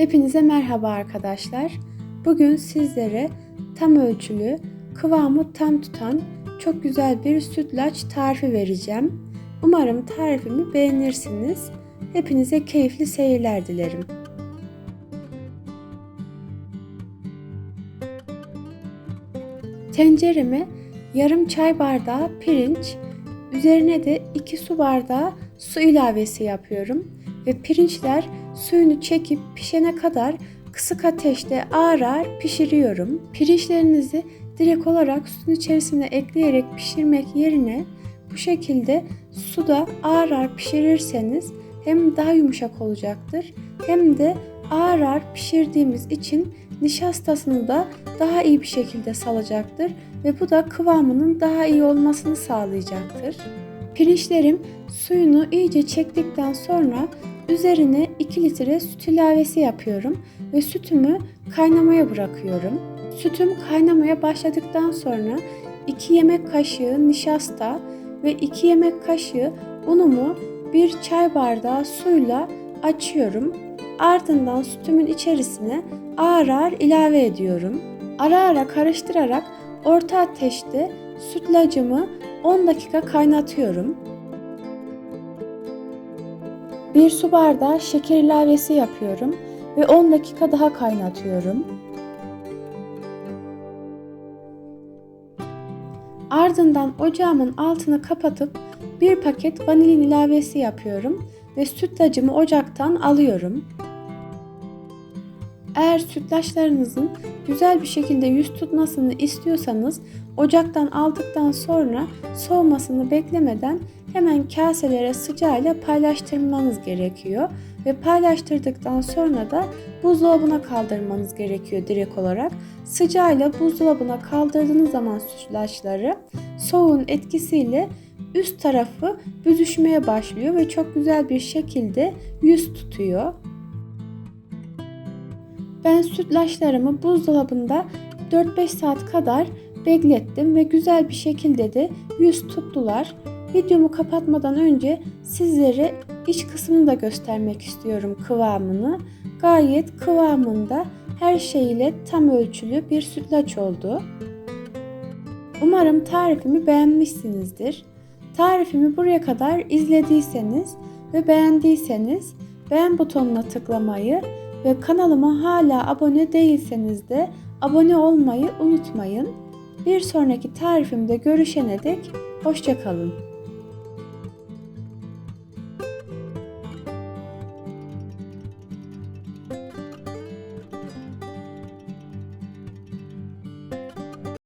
Hepinize merhaba arkadaşlar. Bugün sizlere tam ölçülü, kıvamı tam tutan çok güzel bir sütlaç tarifi vereceğim. Umarım tarifimi beğenirsiniz. Hepinize keyifli seyirler dilerim. Tencereme yarım çay bardağı pirinç, üzerine de 2 su bardağı su ilavesi yapıyorum ve pirinçler suyunu çekip pişene kadar kısık ateşte ağır ağır pişiriyorum. Pirinçlerinizi direkt olarak suyun içerisine ekleyerek pişirmek yerine bu şekilde suda ağır ağır pişirirseniz hem daha yumuşak olacaktır hem de ağır ağır pişirdiğimiz için nişastasını da daha iyi bir şekilde salacaktır ve bu da kıvamının daha iyi olmasını sağlayacaktır. Pirinçlerim suyunu iyice çektikten sonra üzerine 2 litre süt ilavesi yapıyorum ve sütümü kaynamaya bırakıyorum. Sütüm kaynamaya başladıktan sonra 2 yemek kaşığı nişasta ve 2 yemek kaşığı unumu bir çay bardağı suyla açıyorum. Ardından sütümün içerisine ağır ağır ilave ediyorum. Ara ara karıştırarak orta ateşte sütlacımı 10 dakika kaynatıyorum. Bir su bardağı şeker ilavesi yapıyorum ve 10 dakika daha kaynatıyorum. Ardından ocağımın altını kapatıp bir paket vanilin ilavesi yapıyorum ve sütlacımı ocaktan alıyorum. Eğer sütlaçlarınızın güzel bir şekilde yüz tutmasını istiyorsanız ocaktan aldıktan sonra soğumasını beklemeden hemen kaselere sıcağıyla paylaştırmanız gerekiyor ve paylaştırdıktan sonra da buzdolabına kaldırmanız gerekiyor direkt olarak. Sıcağıyla buzdolabına kaldırdığınız zaman sütlaçları soğuğun etkisiyle üst tarafı büzüşmeye başlıyor ve çok güzel bir şekilde yüz tutuyor. Ben sütlaçlarımı buzdolabında 4-5 saat kadar beklettim ve güzel bir şekilde de yüz tuttular. Videomu kapatmadan önce sizlere iç kısmını da göstermek istiyorum kıvamını. Gayet kıvamında her şeyle tam ölçülü bir sütlaç oldu. Umarım tarifimi beğenmişsinizdir. Tarifimi buraya kadar izlediyseniz ve beğendiyseniz beğen butonuna tıklamayı ve kanalıma hala abone değilseniz de abone olmayı unutmayın. Bir sonraki tarifimde görüşene dek hoşçakalın.